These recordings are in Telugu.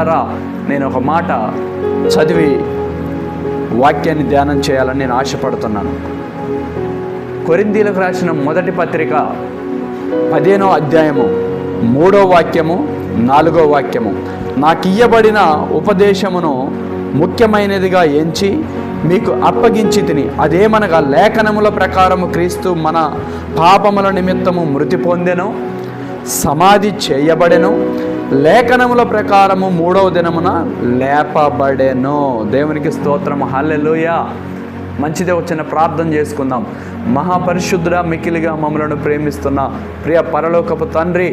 రా నేను ఒక మాట చదివి వాక్యాన్ని ధ్యానం చేయాలని నేను ఆశపడుతున్నాను. కొరిందీలకు రాసిన మొదటి పత్రిక పదిహేనో అధ్యాయము మూడో వాక్యము నాలుగో వాక్యము. నాకు ఇయ్యబడిన ఉపదేశమును ముఖ్యమైనదిగా ఎంచి మీకు అప్పగించి తిని అదేమనగా లేఖనముల ప్రకారము క్రీస్తు మన పాపముల నిమిత్తము మృతి పొందెను సమాధి చేయబడెను లేఖనముల ప్రకారము మూడవ దినమున లేపబడేను. దేవునికి స్తోత్రం హల్లెలూయా. మంచిదే వచ్చిన ప్రార్థన చేసుకుందాం. మహాపరిశుద్ధుడ మికిలిగా మమ్మలను ప్రేమిస్తున్న ప్రియ పరలోకపు తండ్రి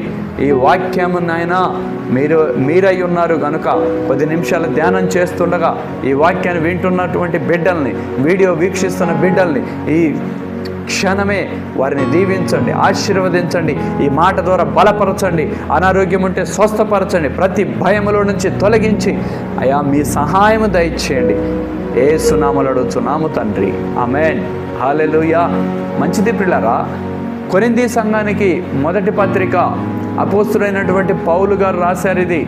ఈ వాక్యమునైనా మీరు మీరై ఉన్నారు కనుక కొద్ది నిమిషాలు ధ్యానం చేస్తుండగా ఈ వాక్యాన్ని వింటున్నటువంటి బిడ్డల్ని వీడియో వీక్షిస్తున్న బిడ్డల్ని ఈ క్షణమే వారిని దీవించండి ఆశీర్వదించండి ఈ మాట ద్వారా బలపరచండి అనారోగ్యం ఉంటే స్వస్థపరచండి ప్రతి భయములో నుంచి తొలగించి అయా మీ సహాయము దయచేయండి. ఏ సునామలు అడుగుతున్నాము తండ్రి. అమెన్ హాలెలుయా మంచిది పిల్లరా కొరింది సంఘానికి మొదటి పత్రిక అపోస్తుడైనటువంటి పౌలు గారు రాశారు ఇది.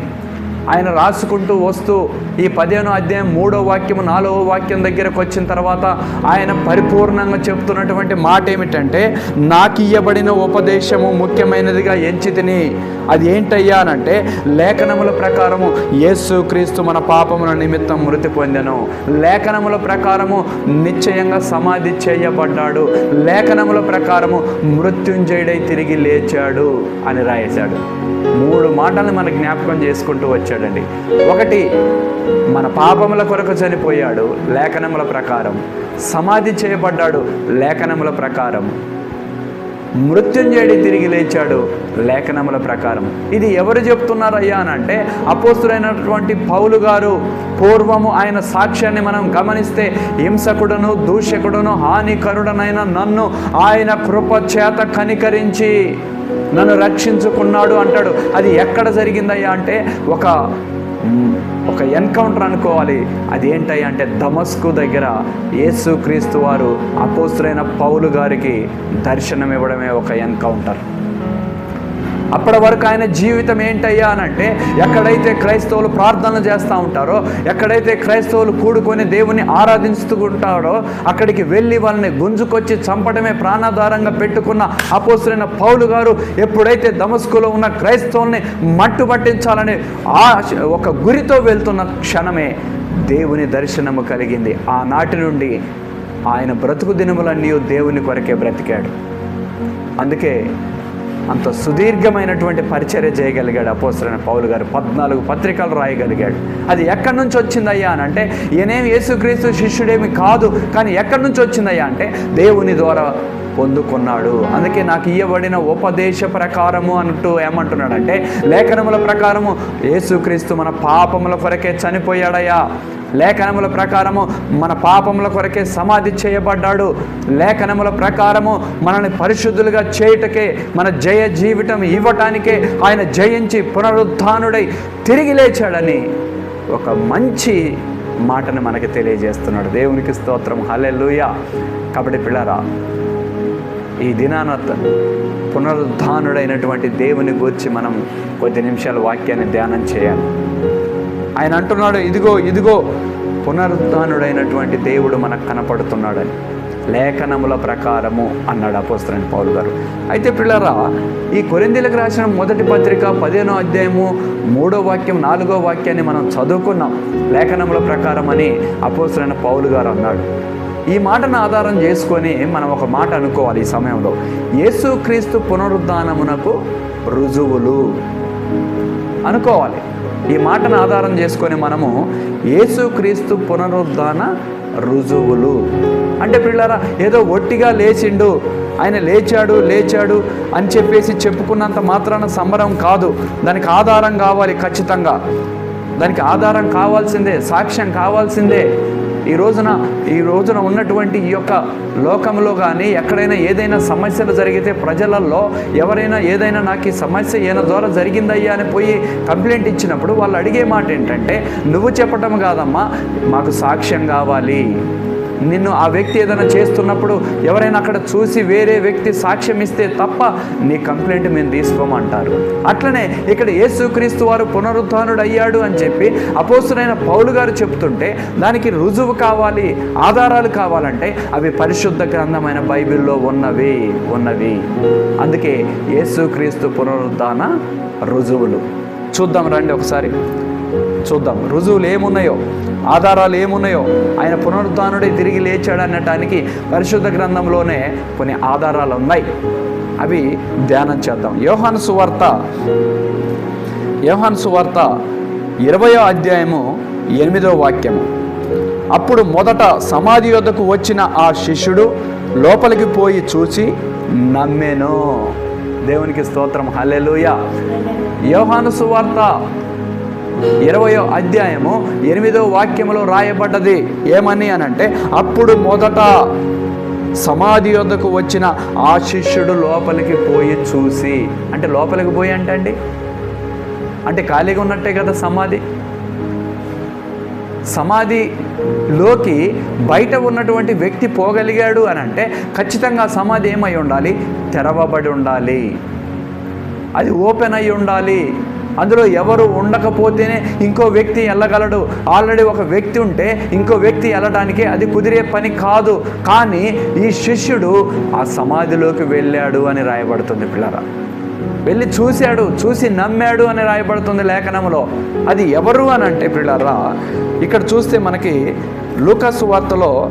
ఆయన రాసుకుంటూ వస్తూ ఈ పదిహేనో అధ్యాయం మూడో వాక్యము నాలుగో వాక్యం దగ్గరకు వచ్చిన తర్వాత ఆయన పరిపూర్ణంగా చెప్తున్నటువంటి మాట ఏమిటంటే నాకు ఇయ్యబడిన ఉపదేశము ముఖ్యమైనదిగా ఎంచి తిని అది ఏంటయ్యా అనంటే లేఖనముల ప్రకారము యేసు క్రీస్తు మన పాపముల నిమిత్తం మృతి పొందెను. లేఖనముల ప్రకారము నిశ్చయంగా సమాధి చేయబడ్డాడు. లేఖనముల ప్రకారము మృత్యుంజయుడై తిరిగి లేచాడు అని రాయేశాడు మూడు మాటలు మన జ్ఞాపకం చేసుకుంటూ వచ్చాడండి ఒకటి మన పాపముల కొరకు చనిపోయాడు లేఖనముల ప్రకారం. సమాధి చేయబడ్డాడు లేఖనముల ప్రకారం. మృత్యుంజయుడి తిరిగి లేచాడు. లేఖనముల ప్రకారం. ఇది ఎవరు చెప్తున్నారయ్యా అని అంటే అపోస్తుడైనటువంటి పౌలు గారు. పూర్వము ఆయన సాక్ష్యాన్ని మనం గమనిస్తే హింసకుడును దూషకుడును హానికరుడనైన నన్ను ఆయన కృప చేత కనికరించి నన్ను రక్షించుకున్నాడు అంటాడు. అది ఎక్కడ జరిగిందయ్యా అంటే ఒక ఒక ఎన్కౌంటర్ అనుకోవాలి. అది అంటే దమస్కు దగ్గర యేసు క్రీస్తు వారు అపోస్తులైన పౌలు గారికి దర్శనం ఇవ్వడమే ఒక ఎన్కౌంటర్. అప్పటి వరకు ఆయన జీవితం ఏంటయ్యా అని అంటే ఎక్కడైతే క్రైస్తవులు ప్రార్థనలు చేస్తూ ఉంటారో ఎక్కడైతే క్రైస్తవులు కూడుకొని దేవుని ఆరాధించుకుంటారో ఉంటారో అక్కడికి వెళ్ళి వాళ్ళని గుంజుకొచ్చి చంపడమే ప్రాణాధారంగా పెట్టుకున్న అపోసులైన పౌలు గారు ఎప్పుడైతే దమస్కులో ఉన్న క్రైస్తవుల్ని మట్టు పట్టించాలని ఆ ఒక గురితో వెళ్తున్న క్షణమే దేవుని దర్శనము కలిగింది. ఆనాటి నుండి ఆయన బ్రతుకు దినములన్నీ దేవుని కొరకే బ్రతికాడు. అందుకే అంత సుదీర్ఘమైనటువంటి పరిచర్య చేయగలిగాడు అపోసరైన పౌలు గారు. పద్నాలుగు పత్రికలు రాయగలిగాడు. అది ఎక్కడి నుంచి వచ్చిందయ్యా అని అంటే ఈయనేమి యేసుక్రీస్తు శిష్యుడేమి కాదు కానీ ఎక్కడి నుంచి వచ్చిందయ్యా అంటే దేవుని ద్వారా పొందుకున్నాడు. అందుకే నాకు ఇయ్యబడిన ఉపదేశ ప్రకారము అంటూ ఏమంటున్నాడంటే లేఖనముల ప్రకారము యేసుక్రీస్తు మన పాపముల కొరకే చనిపోయాడయ్యా. లేఖనముల ప్రకారము మన పాపముల కొరకే సమాధి చేయబడ్డాడు. లేఖనముల ప్రకారము మనల్ని పరిశుద్ధులుగా చేయుటకే మన జయ జీవితం ఇవ్వటానికే ఆయన జయించి పునరుద్ధానుడై తిరిగి లేచాడని ఒక మంచి మాటను మనకి తెలియజేస్తున్నాడు. దేవునికి స్తోత్రం. లూయ కాబట్టి పిల్లరా ఈ దినాన పునరుద్ధానుడైనటువంటి దేవుని గూర్చి మనం కొద్ది నిమిషాలు వాక్యాన్ని ధ్యానం చేయాలి. ఆయన అంటున్నాడు ఇదిగో ఇదిగో పునరుద్ధానుడైనటువంటి దేవుడు మనకు కనపడుతున్నాడని లేఖనముల ప్రకారము అన్నాడు అపోస్తరైన పౌలు గారు. అయితే పిల్లరా ఈ కొరిందీలకు రాసిన మొదటి పత్రిక పదిహేనో అధ్యాయము మూడో వాక్యం నాలుగో వాక్యాన్ని మనం చదువుకున్నాం. లేఖనముల ప్రకారం అని అపోస్తరైన పౌలు గారు అన్నాడు. ఈ మాటను ఆధారం చేసుకొని మనం ఒక మాట అనుకోవాలి ఈ సమయంలో. యేసుక్రీస్తు పునరుద్ధానమునకు రుజువులు అనుకోవాలి. ఈ మాటను ఆధారం చేసుకొని మనము యేసుక్రీస్తు పునరుద్ధాన రుజువులు. అంటే పిల్లరా ఏదో ఒట్టిగా లేచిండు ఆయన లేచాడు లేచాడు అని చెప్పేసి చెప్పుకున్నంత మాత్రాన సంబరం కాదు. దానికి ఆధారం కావాలి ఖచ్చితంగా. దానికి ఆధారం కావాల్సిందే సాక్ష్యం కావాల్సిందే. ఈ రోజున ఈ రోజున ఉన్నటువంటి ఈ యొక్క లోకంలో కానీ ఎక్కడైనా ఏదైనా సమస్యలు జరిగితే ప్రజలలో ఎవరైనా ఏదైనా నాకు ఈ సమస్య ఈయన ద్వారా జరిగిందయ్యా అని పోయి కంప్లైంట్ ఇచ్చినప్పుడు వాళ్ళు అడిగే మాట ఏంటంటే నువ్వు చెప్పటం కాదమ్మా మాకు సాక్ష్యం కావాలి. నిన్ను ఆ వ్యక్తి ఏదైనా చేస్తున్నప్పుడు ఎవరైనా అక్కడ చూసి వేరే వ్యక్తి సాక్ష్యం ఇస్తే తప్ప నీ కంప్లైంట్ మేము తీసుకోమంటారు. అట్లనే ఇక్కడ యేసుక్రీస్తు వారు పునరుద్ధానుడు అయ్యాడు అని చెప్పి అపోస్తులైన పౌలు గారు చెప్తుంటే దానికి రుజువు కావాలి ఆధారాలు కావాలంటే అవి పరిశుద్ధ గ్రంథమైన బైబిల్లో ఉన్నవి ఉన్నవి. అందుకే యేసుక్రీస్తు పునరుద్ధాన రుజువులు. చూద్దాం రండి ఒకసారి. చూద్దాం. రుజువులు ఏమున్నాయో ఆధారాలు ఏమున్నాయో ఆయన పునరుద్ధానుడే తిరిగి లేచాడు అనటానికి పరిశుద్ధ గ్రంథంలోనే కొన్ని ఆధారాలు ఉన్నాయి. అవి ధ్యానం చేద్దాం. యోహాను సువార్త యోహాను సువార్త ఇరవయో అధ్యాయము ఎనిమిదో వాక్యము. అప్పుడు మొదట సమాధి యొద్దకు వచ్చిన ఆ శిష్యుడు లోపలికి పోయి చూసి నమ్మెను. దేవునికి స్తోత్రం. హలెలుయ యోహాను సువార్త ఇరవయో అధ్యాయము ఎనిమిదో వాక్యములో రాయబడ్డది. ఏమని అనంటే అప్పుడు మొదట సమాధి యొద్దకు వచ్చిన ఆ శిష్యుడు లోపలికి పోయి చూసి అంటే లోపలికి పోయి అంటే అండి అంటే ఖాళీగా ఉన్నట్టే కదా సమాధి? సమాధిలోకి బయట ఉన్నటువంటి వ్యక్తి పోగలిగాడు అని అంటే ఖచ్చితంగా సమాధి ఏమై ఉండాలి? తెరవబడి ఉండాలి. అది ఓపెన్ అయి ఉండాలి. అందులో ఎవరు ఉండకపోతేనే ఇంకో వ్యక్తి వెళ్ళగలడు ఆల్రెడీ ఒక వ్యక్తి ఉంటే ఇంకో వ్యక్తి వెళ్ళడానికి అది కుదిరే పని కాదు. కానీ ఈ శిష్యుడు ఆ సమాధిలోకి వెళ్ళాడు అని రాయబడుతుంది పిల్లరా. వెళ్ళి చూశాడు చూసి నమ్మాడు అని రాయబడుతుంది లేఖనంలో అది ఎవరు అని అంటే పిల్లరా ఇక్కడ చూస్తే మనకి లూకాసు వార్తలో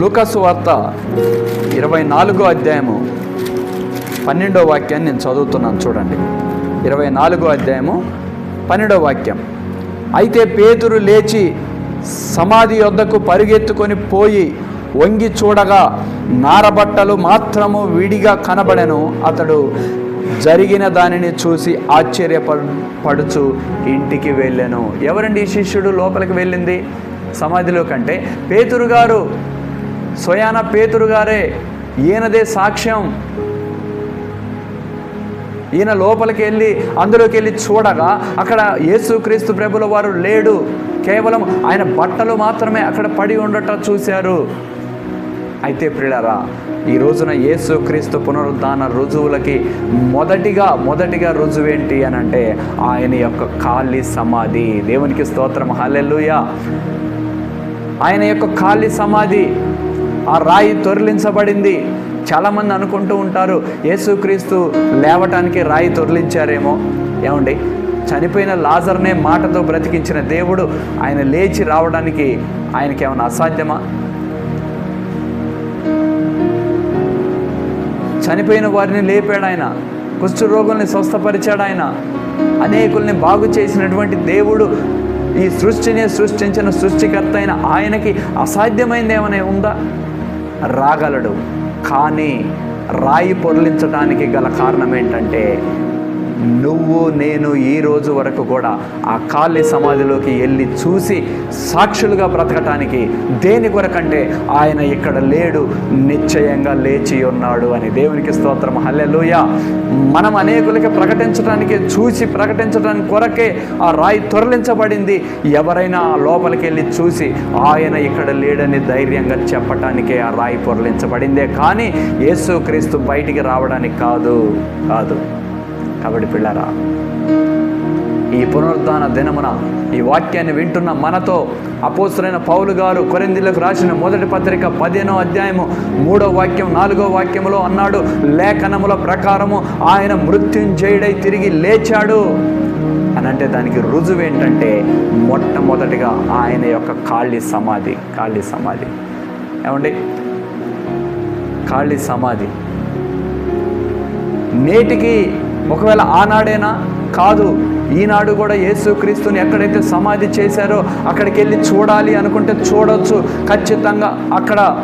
లూకాసు వార్త ఇరవై నాలుగో అధ్యాయము. పన్నెండో వాక్యాన్ని నేను చదువుతున్నాను చూడండి. ఇరవై నాలుగో అధ్యాయము పన్నెండో వాక్యం. అయితే పేతురు లేచి సమాధి వద్దకు పరుగెత్తుకొని పోయి వంగి చూడగా నారబట్టలు మాత్రము విడిగా కనబడెను. అతడు జరిగిన దానిని చూసి ఆశ్చర్యపడుచు ఇంటికి వెళ్ళాను. ఎవరండి శిష్యుడు లోపలికి వెళ్ళింది? సమాధిలో కంటే పేతురు గారు స్వయాన పేతురు గారే ఈయనదే సాక్ష్యం. ఈయన లోపలికి వెళ్ళి అందులోకి వెళ్ళి చూడగా అక్కడ యేసుక్రీస్తు ప్రభుల వారు లేడు. కేవలం ఆయన బట్టలు మాత్రమే అక్కడ పడి ఉండటం చూశారు. అయితే ప్రియులరా ఈ రోజున యేసుక్రీస్తు పునరుద్ధాన రుజువులకి మొదటిగా మొదటిగా రుజువు ఏంటి అని అంటే ఆయన యొక్క ఖాళీ సమాధి. దేవునికి స్తోత్రం. హల్లెలూయా. ఆయన యొక్క ఖాళీ సమాధి. ఆ రాయి తొరలించబడింది. చాలామంది అనుకుంటూ ఉంటారు యేసుక్రీస్తు లేవటానికి రాయి తొరలించారేమో. ఏమండి? చనిపోయిన లాజర్నే మాటతో బ్రతికించిన దేవుడు ఆయన లేచి రావడానికి ఆయనకి ఏమైనా అసాధ్యమా? చనిపోయిన వారిని లేపాడు ఆయన కుష్ఠ రోగుల్ని స్వస్థపరిచాడు ఆయన అనేకుల్ని బాగు చేసినటువంటి దేవుడు ఈ సృష్టిని సృష్టించిన సృష్టికర్త అయిన ఆయనకి అసాధ్యమైంది ఏమైనా ఉందా? రాగలడు. కానీ రాయి పొరలించడానికి గల కారణం ఏంటంటే నువ్వు నేను ఈ రోజు వరకు కూడా ఆ ఖాళీ సమాధిలోకి వెళ్ళి చూసి సాక్షులుగా బ్రతకటానికి దేని కొరకంటే ఆయన ఇక్కడ లేడు నిశ్చయంగా లేచి ఉన్నాడు అని దేవునికి స్తోత్రం. హల్లెలూయ. మనం అనేకులకి ప్రకటించడానికి చూసి ప్రకటించడానికి కొరకే ఆ రాయి తొరలించబడింది. ఎవరైనా ఆ లోపలికి వెళ్ళి చూసి ఆయన ఇక్కడ లేడని ధైర్యంగా చెప్పటానికే ఆ రాయి పొరలించబడిందే. కానీ యేసుక్రీస్తు బయటికి రావడానికి కాదు కాదు. కాబట్టి పిల్లరా ఈ పునరుద్ధాన దినమున ఈ వాక్యాన్ని వింటున్న మనతో అపోసరైన పౌలు గారు కొరిందిలకు రాసిన మొదటి పత్రిక పదిహేనో అధ్యాయము మూడో వాక్యం నాలుగో వాక్యములో అన్నాడు లేఖనముల ప్రకారము ఆయన మృత్యుంజయుడై తిరిగి లేచాడు. అని అంటే దానికి రుజువు ఏంటంటే మొట్టమొదటిగా ఆయన యొక్క ఖాళీ సమాధి ఖాళీ సమాధి. ఏమండి? ఖాళీ సమాధి. నేటికి ఒకవేళ ఆనాడేనా? కాదు. ఈనాడు కూడా యేసుక్రీస్తుని ఎక్కడైతే సమాధి చేశారో అక్కడికి వెళ్ళి చూడాలి అనుకుంటే చూడొచ్చు. ఖచ్చితంగా అక్కడ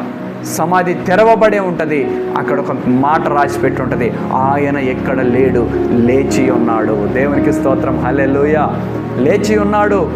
సమాధి తెరవబడే ఉంటుంది. అక్కడ ఒక మాట రాసి పెట్టి ఉంటుంది. ఆయన ఎక్కడ లేడు? లేచి ఉన్నాడు. దేవునికి స్తోత్రం. హలే లేచి ఉన్నాడు.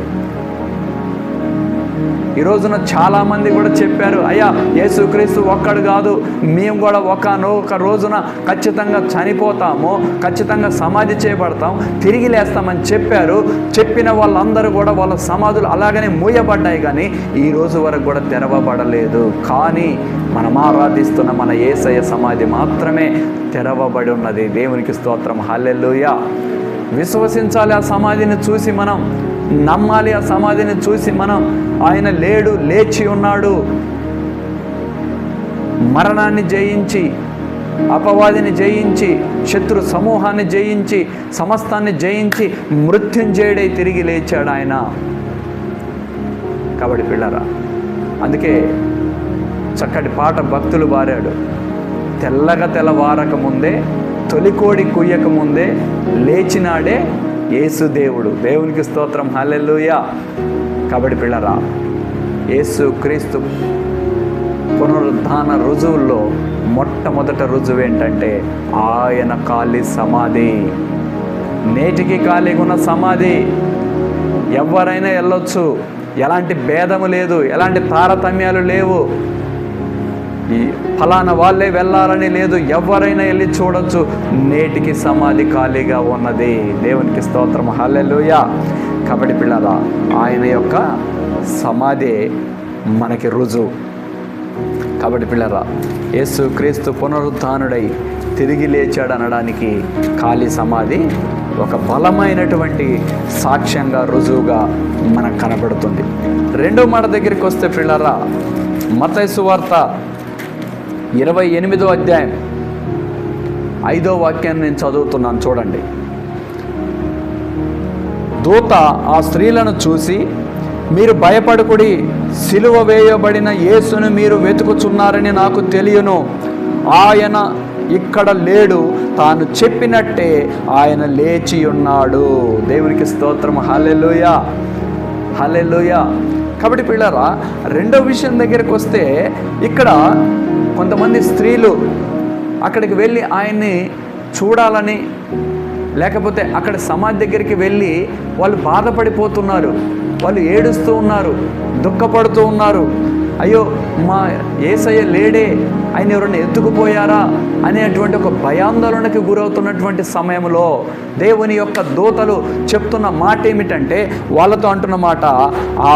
ఈ రోజున చాలామంది కూడా చెప్పారు అయ్యా యేసుక్రీస్తు ఒక్కడు కాదు మేము కూడా ఒక రోజున ఖచ్చితంగా చనిపోతాము ఖచ్చితంగా సమాధి చేయబడతాం తిరిగి లేస్తామని చెప్పారు. చెప్పిన వాళ్ళందరూ కూడా వాళ్ళ సమాధులు అలాగనే మూయబడ్డాయి కానీ ఈ రోజు వరకు కూడా తెరవబడలేదు. కానీ మనం ఆరాధిస్తున్న మన ఏసయ సమాధి మాత్రమే తెరవబడి ఉన్నది. దేవునికి స్తోత్రం. హల్లెలూయ. విశ్వసించాలి ఆ సమాధిని చూసి మనం నమ్మాలి ఆ సమాధిని చూసి మనం ఆయన లేడు లేచి ఉన్నాడు. మరణాన్ని జయించి అపవాదిని జయించి శత్రు సమూహాన్ని జయించి సమస్తాన్ని జయించి మృత్యుంజయుడై తిరిగి లేచాడు ఆయన. కాబట్టి పిల్లరా అందుకే చక్కటి పాట భక్తులు బారాడు తెల్లగా తెల్లవారక ముందే తొలికోడి కుయ్యక ముందే లేచినాడే యేసు దేవుడు. దేవునికి స్తోత్రం. హల్లెలూయా. కాబట్టి పిల్లరా యేసు క్రీస్తు పునరుద్ధాన రుజువుల్లో మొట్టమొదట రుజువు ఏంటంటే ఆయన ఖాళీ సమాధి. నేటికి ఖాళీగా ఉన్న సమాధి. ఎవరైనా వెళ్ళొచ్చు. ఎలాంటి భేదము లేదు. ఎలాంటి తారతమ్యాలు లేవు. ఈ ఫలానా వాళ్ళే వెళ్ళాలని లేదు ఎవరైనా వెళ్ళి చూడొచ్చు. నేటికి సమాధి ఖాళీగా ఉన్నది. దేవునికి స్తోత్రం. హల్లెలూయా. కాబట్టి పిల్లల ఆయన యొక్క సమాధి మనకి రుజువు. కాబట్టి పిల్లరా యేసు క్రీస్తు పునరుద్ధానుడై తిరిగి లేచాడు అనడానికి ఖాళీ సమాధి ఒక బలమైనటువంటి సాక్ష్యంగా రుజువుగా మనకు కనబడుతుంది. రెండో మాట దగ్గరికి వస్తే పిల్లరా మతైసు వార్త ఇరవై ఎనిమిదో అధ్యాయం. ఐదో వాక్యాన్ని నేను చదువుతున్నాను చూడండి. దూత ఆ స్త్రీలను చూసి మీరు భయపడకుడి సిలువ వేయబడిన యేసును మీరు వెతుకుచున్నారని నాకు తెలియను. ఆయన ఇక్కడ లేడు తాను చెప్పినట్టే ఆయన లేచి ఉన్నాడు. దేవునికి స్తోత్రం. హలెలుయ హలెలుయ కాబట్టి పిల్లరా రెండో విషయం దగ్గరికి వస్తే ఇక్కడ కొంతమంది స్త్రీలు అక్కడికి వెళ్ళి ఆయన్ని చూడాలని లేకపోతే అక్కడ సమాధి దగ్గరికి వెళ్ళి వాళ్ళు బాధపడిపోతున్నారు. వాళ్ళు ఏడుస్తూ ఉన్నారు దుఃఖపడుతూ ఉన్నారు. అయ్యో మా ఏసయ్య లేడే ఆయన ఎవరైనా ఎత్తుకుపోయారా అనేటువంటి ఒక భయాందోళనకి గురవుతున్నటువంటి సమయంలో దేవుని యొక్క దూతలు చెప్తున్న మాట ఏమిటంటే వాళ్ళతో అంటున్న మాట ఆ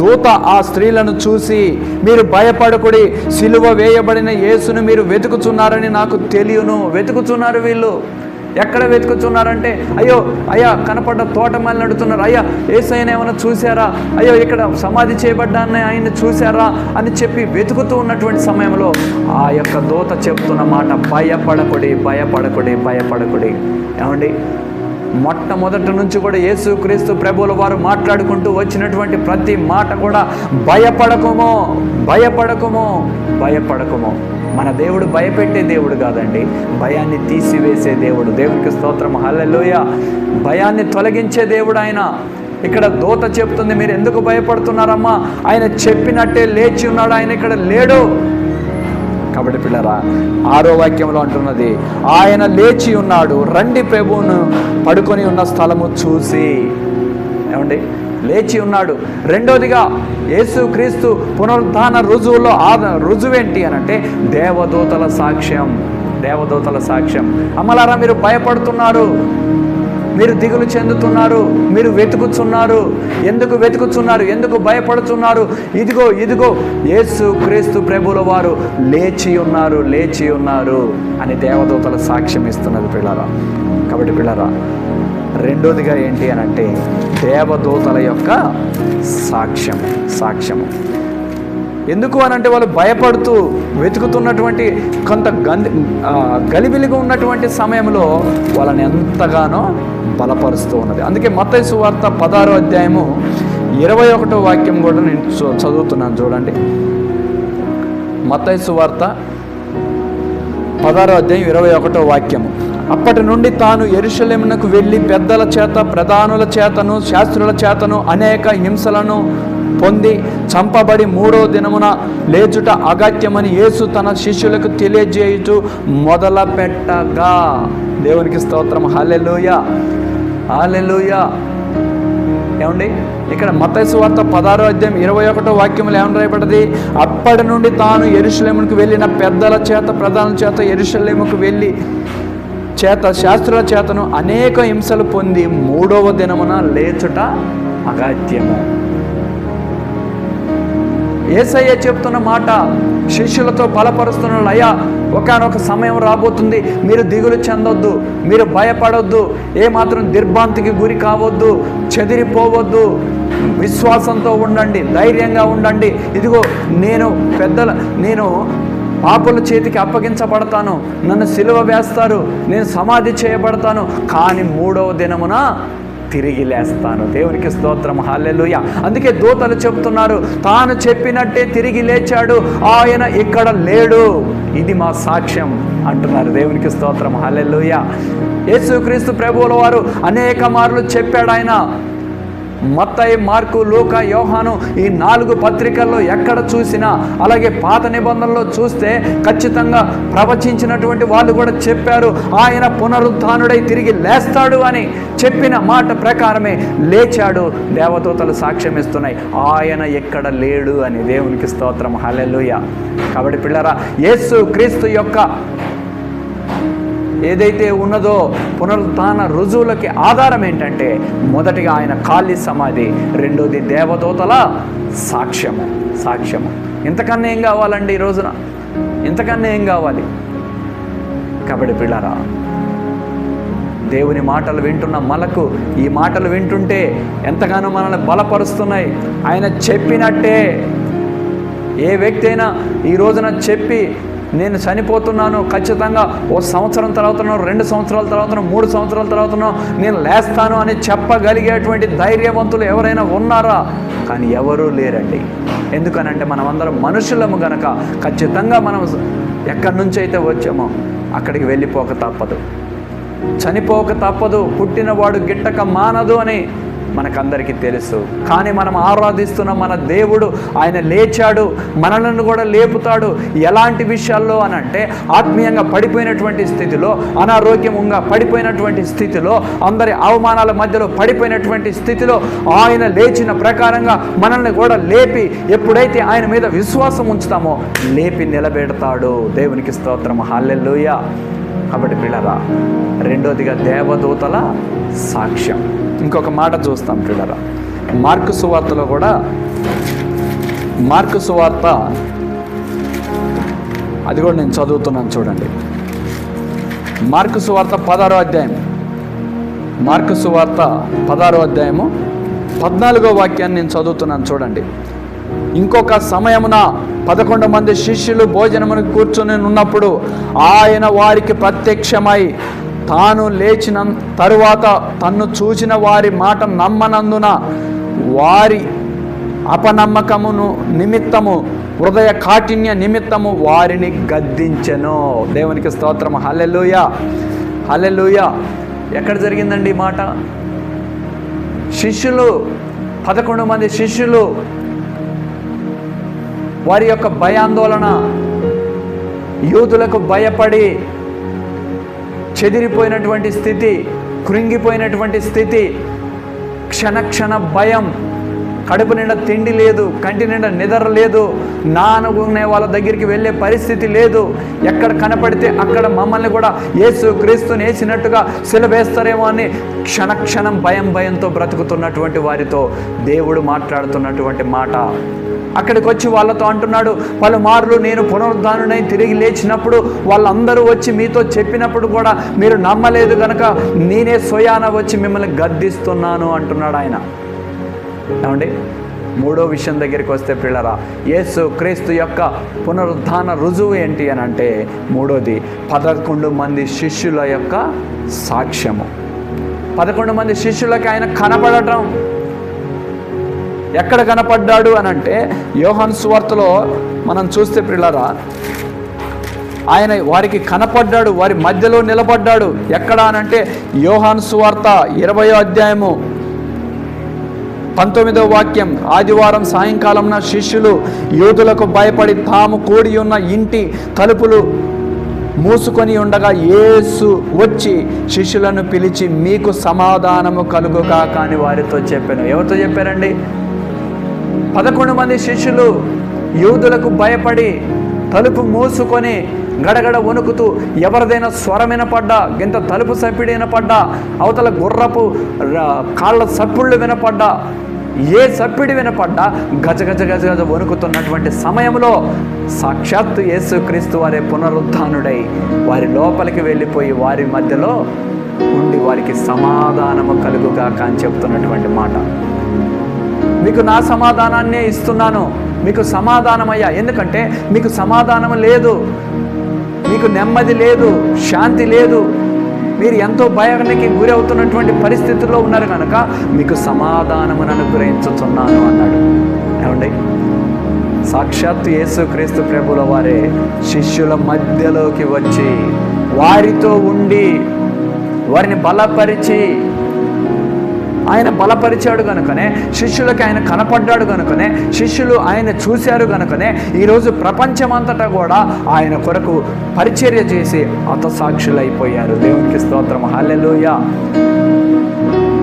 దూత ఆ స్త్రీలను చూసి మీరు భయపడకుడి సిలువ వేయబడిన యేసును మీరు వెతుకుచున్నారని నాకు తెలియను. వెతుకుచున్నారు వీళ్ళు. ఎక్కడ వెతుకుతున్నారంటే అయ్యో అయ్యా కనపడ్డ తోటమాలని అడుగుతున్నారు అయ్యా ఏసైనా ఏమైనా చూసారా అయ్యో ఇక్కడ సమాధి చేయబడ్డాన్ని ఆయన్ని చూసారా అని చెప్పి వెతుకుతూ ఉన్నటువంటి సమయంలో ఆ యొక్క దోత చెప్తున్న మాట భయపడకుడి భయపడకుడి భయపడకుడి. ఏమండి? మొట్టమొదటి నుంచి కూడా యేసుక్రీస్తు ప్రభువుల వారు మాట్లాడుకుంటూ వచ్చినటువంటి ప్రతి మాట కూడా భయపడకమో భయపడకమో భయపడకమో. మన దేవుడు భయపెట్టే దేవుడు కాదండి. భయాన్ని తీసివేసే దేవుడు. దేవుడికి స్తోత్రం. హల్లెలూయ. భయాన్ని తొలగించే దేవుడు ఆయన. ఇక్కడ దోత చెప్తుంది మీరు ఎందుకు భయపడుతున్నారమ్మా? ఆయన చెప్పినట్టే లేచి ఉన్నాడు. ఆయన ఇక్కడ లేడు. కాబట్టి పిల్లరా ఆరో వాక్యంలో అంటున్నది ఆయన లేచి ఉన్నాడు. రండి ప్రభువును పడుకొని ఉన్న స్థలము చూసి. ఏమండి? లేచి ఉన్నాడు. రెండోదిగా యేసు క్రీస్తు పునరుద్ధాన రుజువులో ఆ రుజువేంటి అని అంటే దేవదూతల సాక్ష్యం దేవదూతల సాక్ష్యం. అమలారా మీరు భయపడుతున్నారు. మీరు దిగులు చెందుతున్నారు. మీరు వెతుకుతున్నారు ఎందుకు వెతుకుతున్నారు ఎందుకు భయపడుతున్నారు? ఇదిగో ఇదిగో యేసు క్రీస్తు ప్రభుల వారు లేచి ఉన్నారు లేచి ఉన్నారు అని దేవదూతల సాక్ష్యం ఇస్తున్నది పిల్లరా. కాబట్టి పిల్లరా రెండోదిగా ఏంటి అని అంటే దేవదూతల యొక్క సాక్ష్యం సాక్ష్యము. ఎందుకు అని అంటే వాళ్ళు భయపడుతూ వెతుకుతున్నటువంటి కొంత గంది గలిబిలిగా ఉన్నటువంటి సమయంలో వాళ్ళని ఎంతగానో బలపరుస్తూ ఉన్నది. అందుకే మత్తయి వార్త పదారో అధ్యాయము ఇరవై ఒకటో వాక్యం కూడా నేను చదువుతున్నాను చూడండి. మత్తయి వార్త పదారో అధ్యాయం ఇరవై ఒకటో వాక్యము. అప్పటి నుండి తాను ఎరుషలేమునకు వెళ్ళి పెద్దల చేత ప్రధానుల చేతను శాస్త్రుల చేతను అనేక హింసలను పొంది చంపబడి మూడో దినమున లేచుట అగత్యమని యేసు తన శిష్యులకు తెలియజేయుచు మొదల పెట్టగా దేవునికి స్తోత్రం. హాలెలుయ హాలెలుయ ఏమండి? ఇక్కడ మతైసు వార్త పదారో అధ్యాయం ఇరవై ఒకటో వాక్యంలో ఏమని రాయబడ్డది? అప్పటి నుండి తాను ఎరుషలేమునికి వెళ్ళిన పెద్దల చేత ప్రధానుల చేత ఎరుషలేముకు వెళ్ళి చేత శాస్త్రుల చేతను అనేక హింసలు పొంది మూడవ దినమున లేచుట అగాధ్యము. ఏసయ్య చెప్తున్న మాట శిష్యులతో బలపరుస్తున్న అయ్యా ఒకనొక సమయం రాబోతుంది. మీరు దిగులు చెందొద్దు మీరు భయపడొద్దు ఏమాత్రం దిర్భాంతికి గురి కావద్దు చెదిరిపోవద్దు. విశ్వాసంతో ఉండండి ధైర్యంగా ఉండండి. ఇదిగో నేను పెద్దల నేను పాపుల చేతికి అప్పగించబడతాను. నన్ను సిలువ వేస్తారు. నేను సమాధి చేయబడతాను. కానీ మూడవ దినమున తిరిగి లేస్తాను. దేవునికి స్తోత్రం. హాలెలుయ అందుకే దూతలు చెప్తున్నారు తాను చెప్పినట్టే తిరిగి లేచాడు. ఆయన ఇక్కడ లేడు. ఇది మా సాక్ష్యం అంటున్నారు. దేవునికి స్తోత్రం. హాలెలుయ యేసుక్రీస్తు ప్రభువుల వారు అనేక మార్లు చెప్పాడు ఆయన. మత్తయి మార్కు లూక యోహాను ఈ నాలుగు పత్రికల్లో ఎక్కడ చూసినా అలాగే పాత నిబంధనలో చూస్తే ఖచ్చితంగా ప్రవచించినటువంటి వాళ్ళు కూడా చెప్పారు ఆయన పునరుత్డై తిరిగి లేస్తాడు అని చెప్పిన మాట ప్రకారమే లేచాడు. దేవదూతలు సాక్ష్యం ఇస్తున్నాయి ఆయన ఎక్కడ లేడు అని దేవునికి స్తోత్రం. హలెలుయ కాబట్టి పిల్లరా యేసు క్రీస్తు యొక్క ఏదైతే ఉన్నదో పునరుత్న రుజువులకి ఆధారం ఏంటంటే మొదటిగా ఆయన ఖాళీ సమాధి రెండోది దేవదూతల సాక్ష్యము. సాక్ష్యము. ఇంతకన్నా ఏం కావాలండి ఈ రోజున? ఇంతకన్నా ఏం కావాలి? కాబట్టి పిల్లరా దేవుని మాటలు వింటున్న మనకు ఈ మాటలు వింటుంటే ఎంతగానో మనల్ని బలపరుస్తున్నాయి. ఆయన చెప్పినట్టే. ఏ వ్యక్తి అయినా ఈ రోజున చెప్పి నేను చనిపోతున్నాను ఖచ్చితంగా ఓ సంవత్సరం తర్వాతనో రెండు సంవత్సరాల తర్వాతనో మూడు సంవత్సరాల తర్వాతనో నేను లేస్తాను అని చెప్పగలిగేటువంటి ధైర్యవంతులు ఎవరైనా ఉన్నారా? కానీ ఎవరూ లేరండి. ఎందుకనంటే మనమందరం మనుషులము గనక ఖచ్చితంగా మనం ఎక్కడి నుంచి అయితే వచ్చామో అక్కడికి వెళ్ళిపోక తప్పదు. చనిపోక తప్పదు పుట్టినవాడు గిట్టక మానదు అని మనకందరికీ తెలుసు. కానీ మనం ఆరాధిస్తున్న మన దేవుడు ఆయన లేచాడు మనలను కూడా లేపుతాడు. ఎలాంటి విషయాల్లో అని అంటే ఆత్మీయంగా పడిపోయినటువంటి స్థితిలో అనారోగ్యంగా పడిపోయినటువంటి స్థితిలో అందరి అవమానాల మధ్యలో పడిపోయినటువంటి స్థితిలో ఆయన లేచిన ప్రకారంగా మనల్ని కూడా లేపి ఎప్పుడైతే ఆయన మీద విశ్వాసం ఉంచుతామో లేపి నిలబెడతాడు. దేవునికి స్తోత్రం హల్లెల్లుయ కాబట్టి పిల్లరా రెండోదిగా దేవదూతల సాక్ష్యం. ఇంకొక మాట చూస్తాం పిల్లరా మార్కు సువార్తలో కూడా మార్కు సువార్త అది కూడా నేను చదువుతున్నాను చూడండి. మార్కు సువార్త పదారో అధ్యాయం. మార్కు సువార్త పదారో అధ్యాయము పద్నాలుగో వాక్యాన్ని నేను చదువుతున్నాను చూడండి. ఇంకొక సమయమున పదకొండు మంది శిష్యులు భోజనమును కూర్చొని ఉన్నప్పుడు ఆయన వారికి ప్రత్యక్షమై తాను లేచిన తరువాత తన్ను చూచిన వారి మాట నమ్మనందున వారి అపనమ్మకమును నిమిత్తము హృదయ కాఠిన్య నిమిత్తము వారిని గద్దించెను. దేవునికి స్తోత్రం. హలెలుయ హలెలుయ ఎక్కడ జరిగిందండి ఈ మాట? శిష్యులు పదకొండు మంది శిష్యులు వారి యొక్క భయాందోళన యూదులకు భయపడి చెదిరిపోయినటువంటి స్థితి కృంగిపోయినటువంటి స్థితి క్షణక్షణ భయం కడుపు నిండా తిండి లేదు కంటి నిండా నిద్ర లేదు నానుకునే వాళ్ళ దగ్గరికి వెళ్ళే పరిస్థితి లేదు. ఎక్కడ కనపడితే అక్కడ మమ్మల్ని కూడా యేసు క్రీస్తుని వేసినట్టుగా సిలవేస్తారేమో అని క్షణక్షణం భయం భయంతో బ్రతుకుతున్నటువంటి వారితో దేవుడు మాట్లాడుతున్నటువంటి మాట. అక్కడికి వచ్చి వాళ్ళతో అంటున్నాడు పలుమార్లు నేను పునరుద్ధానునై తిరిగి లేచినప్పుడు వాళ్ళందరూ వచ్చి మీతో చెప్పినప్పుడు కూడా మీరు నమ్మలేదు కనుక నేనే స్వయాన వచ్చి మిమ్మల్ని గద్దిస్తున్నాను అంటున్నాడు ఆయన. ఏమండి? మూడో విషయం దగ్గరికి వస్తే పిల్లరా యేసు క్రీస్తు యొక్క పునరుద్ధాన రుజువు ఏంటి అని అంటే మూడోది పదకొండు మంది శిష్యుల యొక్క సాక్ష్యము. పదకొండు మంది శిష్యులకి ఆయన కనపడటం. ఎక్కడ కనపడ్డాడు అని అంటే యోహన్ సువార్తలో మనం చూస్తే పిల్లరా ఆయన వారికి కనపడ్డాడు వారి మధ్యలో నిలబడ్డాడు. ఎక్కడ అనంటే యోహాన్ సువార్త ఇరవయో అధ్యాయము పంతొమ్మిదో వాక్యం. ఆదివారం సాయంకాలంన శిష్యులు యూదులకు భయపడి తాము కూడి ఉన్న ఇంటి తలుపులు మూసుకొని ఉండగా యేసు వచ్చి శిష్యులను పిలిచి మీకు సమాధానము కలుగుగా కాని వారితో చెప్పాను. ఎవరితో చెప్పారండి? పదకొండు మంది శిష్యులు యూదులకు భయపడి తలుపు మూసుకొని గడగడ వణుకుతూ ఎవరిదైనా స్వరం పడ్డా గింత తలుపు సప్పిడి వినపడ్డా అవతల గుర్రపు కాళ్ళ సప్పుళ్ళు వినపడ్డా ఏ సప్పిడి వినపడ్డా గజ గజ గజ గజ వణుకుతున్నటువంటి సమయంలో సాక్షాత్తు యేసుక్రీస్తు వారి పునరుద్ధానుడై వారి లోపలికి వెళ్ళిపోయి వారి మధ్యలో ఉండి వారికి సమాధానము కలుగుగాక అని చెప్తున్నటువంటి మాట. మీకు నా సమాధానాన్నే ఇస్తున్నాను. మీకు సమాధానమయ్యా. ఎందుకంటే మీకు సమాధానం లేదు. మీకు నెమ్మది లేదు. శాంతి లేదు. మీరు ఎంతో భయానికి గురవుతున్నటువంటి పరిస్థితుల్లో ఉన్నారు కనుక మీకు సమాధానమును అనుగ్రహించుతున్నాను అన్నాడు. ఏమండి? సాక్షాత్తు యేసుక్రీస్తు ప్రభుల వారే శిష్యుల మధ్యలోకి వచ్చి వారితో ఉండి వారిని బలపరిచి ఆయన బలపరిచాడు కనుకనే శిష్యులకి ఆయన కనపడ్డాడు కనుకనే శిష్యులు ఆయన చూశారు కనుకనే ఈరోజు ప్రపంచమంతటా కూడా ఆయన కొరకు పరిచర్య చేసి అయిపోయారు దేవునికి స్తోత్రం. హల్లెలూయా.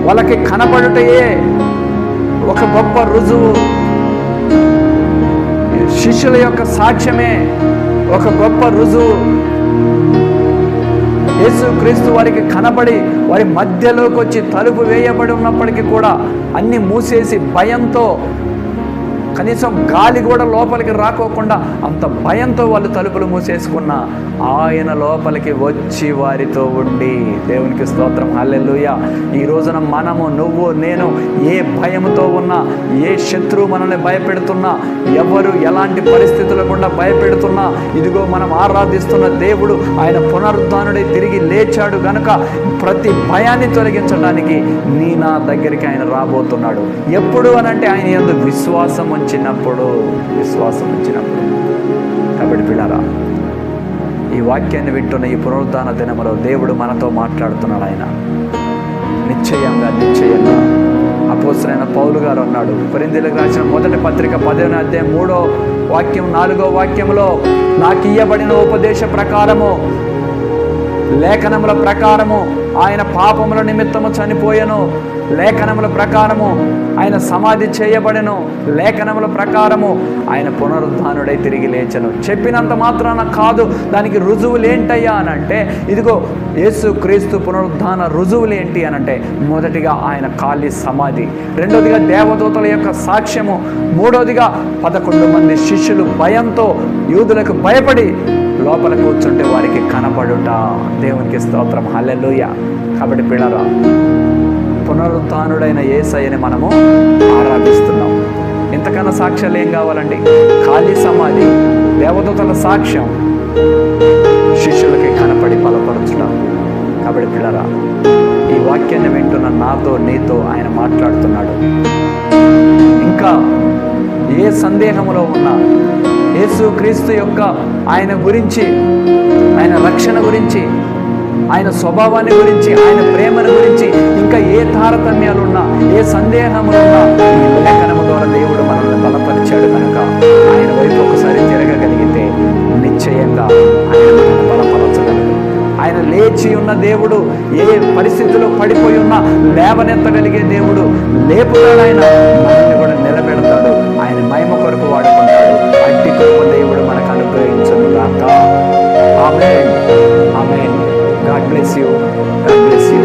వాళ్ళకి కనపడుటయే ఒక గొప్ప రుజువు. శిష్యుల యొక్క సాక్ష్యమే ఒక గొప్ప రుజువు. యేసు క్రీస్తు వారికి కనబడి వారి మధ్యలోకి వచ్చి తలుపు వేయబడి ఉన్నప్పటికీ కూడా అన్ని మూసేసి భయంతో కనీసం గాలి కూడా లోపలికి రాకోకుండా అంత భయంతో వాళ్ళు తలుపులు మూసేసుకున్న ఆయన లోపలికి వచ్చి వారితో ఉండి దేవునికి స్తోత్రం. హల్లెలుయ. ఈ రోజున మనము నువ్వు నేను ఏ భయంతో ఉన్నా ఏ శత్రువు మనల్ని భయపెడుతున్నా ఎవరు ఎలాంటి పరిస్థితులు కూడా భయపెడుతున్నా ఇదిగో మనం ఆరాధిస్తున్న దేవుడు ఆయన పునరుద్ధానుడై తిరిగి లేచాడు గనుక ప్రతి భయాన్ని తొలగించడానికి నీ నా దగ్గరికి ఆయన రాబోతున్నాడు. ఎప్పుడు అనంటే ఆయన ఎందు విశ్వాసం వచ్చినప్పుడు విశ్వాసం వచ్చినప్పుడు. కాబట్టి పిల్లరా ఈ వాక్యాన్ని వింటున్న ఈ పునరుద్ధాన దినములో దేవుడు మనతో మాట్లాడుతున్నాడు ఆయన. నిశ్చయంగా నిశ్చయంగా. అపోసరైన పౌలు గారు అన్నాడు కొరిందీలకు రాసిన మొదటి పత్రిక పదిహేను అధ్యాయం మూడో వాక్యం నాలుగో వాక్యంలో నాకు ఇయ్యబడిన ఉపదేశ ప్రకారము లేఖనముల ప్రకారము ఆయన పాపముల నిమిత్తము చనిపోయెను. లేఖనముల ప్రకారము ఆయన సమాధి చేయబడెను. లేఖనముల ప్రకారము ఆయన పునరుద్ధానుడై తిరిగి లేచను. చెప్పినంత మాత్రాన కాదు దానికి రుజువులు ఏంటయ్యా అని అంటే ఇదిగో యేసు క్రీస్తు పునరుద్ధాన రుజువులు ఏంటి అని అంటే మొదటిగా ఆయన ఖాళీ సమాధి. రెండోదిగా దేవదూతల యొక్క సాక్ష్యము. మూడోదిగా పదకొండు మంది శిష్యులు భయంతో యూదులకు భయపడి లోపల కూర్చుంటే వారికి కనపడుట దేవునికి స్తోత్రం. హల్లెలూయ. కాబట్టి పిల్లరా పునరుత్డైన ఏసయ్యని మనము ఆరాధిస్తున్నాం. ఇంతకన్నా సాక్ష్యాలు ఏం కావాలండి? ఖాళీ సమాధి దేవదూతల సాక్ష్యం శిష్యులకి కనపడి బలపరచడం కాబట్టి పిల్లరా ఈ వాక్యాన్ని వింటున్న నాతో నీతో ఆయన మాట్లాడుతున్నాడు. ఇంకా ఏ సందేహములో ఉన్నా యేసు క్రీస్తు యొక్క ఆయన గురించి ఆయన రక్షణ గురించి ఆయన స్వభావాన్ని గురించి ఆయన ప్రేమను గురించి ఇంకా ఏ తారతమ్యాలున్నా ఏ సందేహములున్నా ఈ లేఖనము ద్వారా దేవుడు మనల్ని బలపరిచాడు కనుక ఆయన వైపు ఒకసారి తిరగగలిగితే నిశ్చయంగా ఆయన బలపరచగలడు. ఆయన లేచి ఉన్న దేవుడు ఏ పరిస్థితిలో పడిపోయి ఉన్నా లేవనెత్తగలిగే దేవుడు లేపుతాడు ఆయన మనల్ని కూడా నిలబెడతాడు. మహిమ కొరకు వాడుకుంటాడు. అట్టి కృప దేవుడు మనకు అనుగ్రహించను గాక. ఆమె ఆమె God bless you God bless you